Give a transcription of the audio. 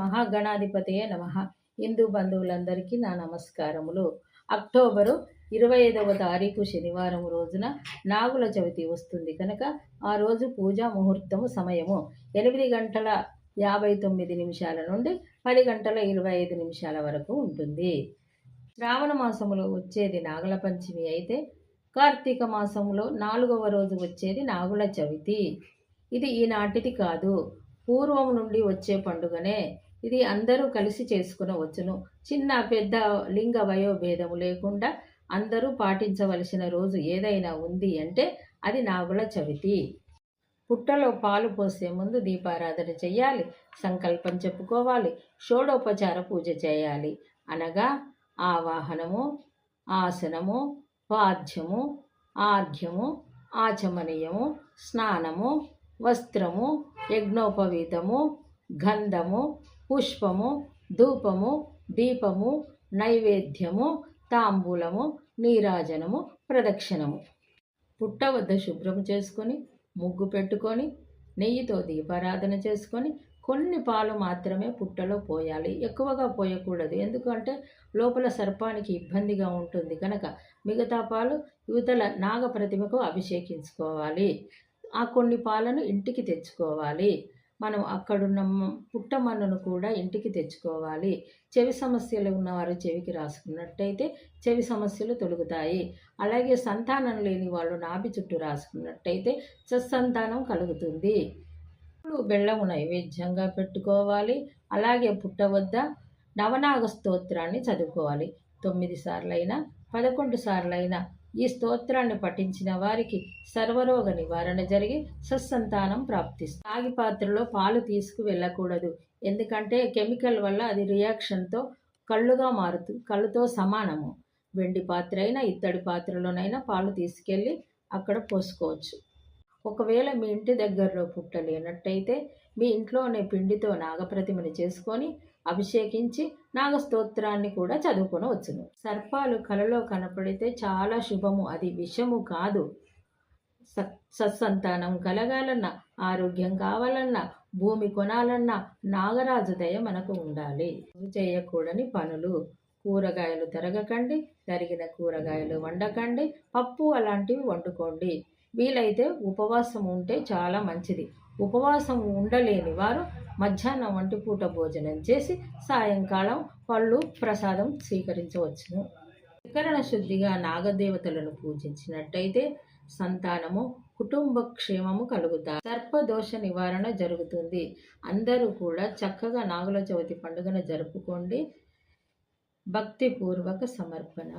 మహాగణాధిపతియే నమ. హిందూ బంధువులందరికీ నా నమస్కారములు. అక్టోబరు ఇరవై ఐదవ తారీఖు శనివారం రోజున నాగుల చవితి వస్తుంది కనుక ఆ రోజు పూజా ముహూర్తము సమయము ఎనిమిది గంటల యాభై తొమ్మిది నిమిషాల నుండి పది గంటల ఇరవై ఐదు నిమిషాల వరకు ఉంటుంది. శ్రావణ మాసములో వచ్చేది నాగుల పంచమి అయితే కార్తీక మాసంలో నాలుగవ రోజు వచ్చేది నాగుల చవితి. ఇది ఈనాటిది కాదు. పూర్వం నుండి వచ్చే పండుగనే. ఇది అందరూ కలిసి చేసుకునవచ్చును చిన్న పెద్ద లింగ వయోభేదము లేకుండా అందరూ పాటించవలసిన రోజు ఏదైనా ఉంది అంటే అది నాగుల చవితి. పుట్టలో పాలు పోసే ముందు దీపారాధన చేయాలి సంకల్పం చెప్పుకోవాలి షోడోపచార పూజ చేయాలి. అనగా ఆవాహనము ఆసనము పాద్యము ఆర్ఘ్యము ఆచమనీయము స్నానము వస్త్రము యజ్ఞోపవీతము గంధము పుష్పము ధూపము దీపము నైవేద్యము తాంబూలము నీరాజనము ప్రదక్షిణము. పుట్ట వద్ద శుభ్రం చేసుకొని ముగ్గు పెట్టుకొని నెయ్యితో దీపారాధన చేసుకొని కొన్ని పాలు మాత్రమే పుట్టలో పోయాలి. ఎక్కువగా పోయకూడదు. ఎందుకంటే లోపల సర్పానికి ఇబ్బందిగా ఉంటుంది కనుక మిగతా పాలు యువతల నాగ ప్రతిమకు అభిషేకించుకోవాలి. ఆ కొన్ని పాలను ఇంటికి తెచ్చుకోవాలి. మనం అక్కడున్న పుట్టమన్నును కూడా ఇంటికి తెచ్చుకోవాలి. చెవి సమస్యలు ఉన్నవారు చెవికి రాసుకున్నట్టయితే చెవి సమస్యలు తొలగుతాయి. అలాగే సంతానం లేని వాళ్ళు నాభి చుట్టూ రాసుకున్నట్టయితే సత్సంతానం కలుగుతుంది. ఇప్పుడు బెల్లము నైవేద్యంగా పెట్టుకోవాలి. అలాగే పుట్ట వద్ద నవనాగ స్తోత్రాన్ని చదువుకోవాలి. తొమ్మిది సార్లైనా పదకొండు సార్లైనా ఈ స్తోత్రాన్ని పఠించిన వారికి సర్వరోగ నివారణ జరిగి సత్సంతానం ప్రాప్తిస్తుంది. రాగి పాత్రలో పాలు తీసుకు వెళ్ళకూడదు ఎందుకంటే కెమికల్ వల్ల అది రియాక్షన్తో కళ్ళుగా మారుతూ కళ్ళుతో సమానము. వెండి పాత్ర అయినా ఇత్తడి పాత్రలోనైనా పాలు తీసుకెళ్ళి అక్కడ పోసుకోవచ్చు. ఒకవేళ మీ ఇంటి దగ్గరలో పుట్టలేనట్టయితే మీ ఇంట్లోనే పిండితో నాగప్రతిమని చేసుకొని అభిషేకించి నాగస్తోత్రాన్ని కూడా చదువుకొనవచ్చును. సర్పాలు కలలో కనపడితే చాలా శుభము అది విషము కాదు. సత్ సత్సంతానం కలగాలన్నా ఆరోగ్యం కావాలన్నా భూమి కొనాలన్నా నాగరాజు దయ మనకు ఉండాలి. చేయకూడని పనులు. కూరగాయలు తరగకండి తరిగిన కూరగాయలు వండకండి పప్పు అలాంటివి వండుకోండి. వీలైతే ఉపవాసం ఉంటే చాలా మంచిది. ఉపవాసం ఉండలేని వారు మధ్యాహ్నం వంటి పూట భోజనం చేసి సాయంకాలం పళ్ళు ప్రసాదం స్వీకరించవచ్చును. వికరణ శుద్ధిగా నాగదేవతలను పూజించినట్టయితే సంతానము కుటుంబ క్షేమము కలుగుతాయి. సర్పదోష నివారణ జరుగుతుంది. అందరూ కూడా చక్కగా నాగుల చవితి పండుగను జరుపుకోండి. భక్తిపూర్వక సమర్పణ.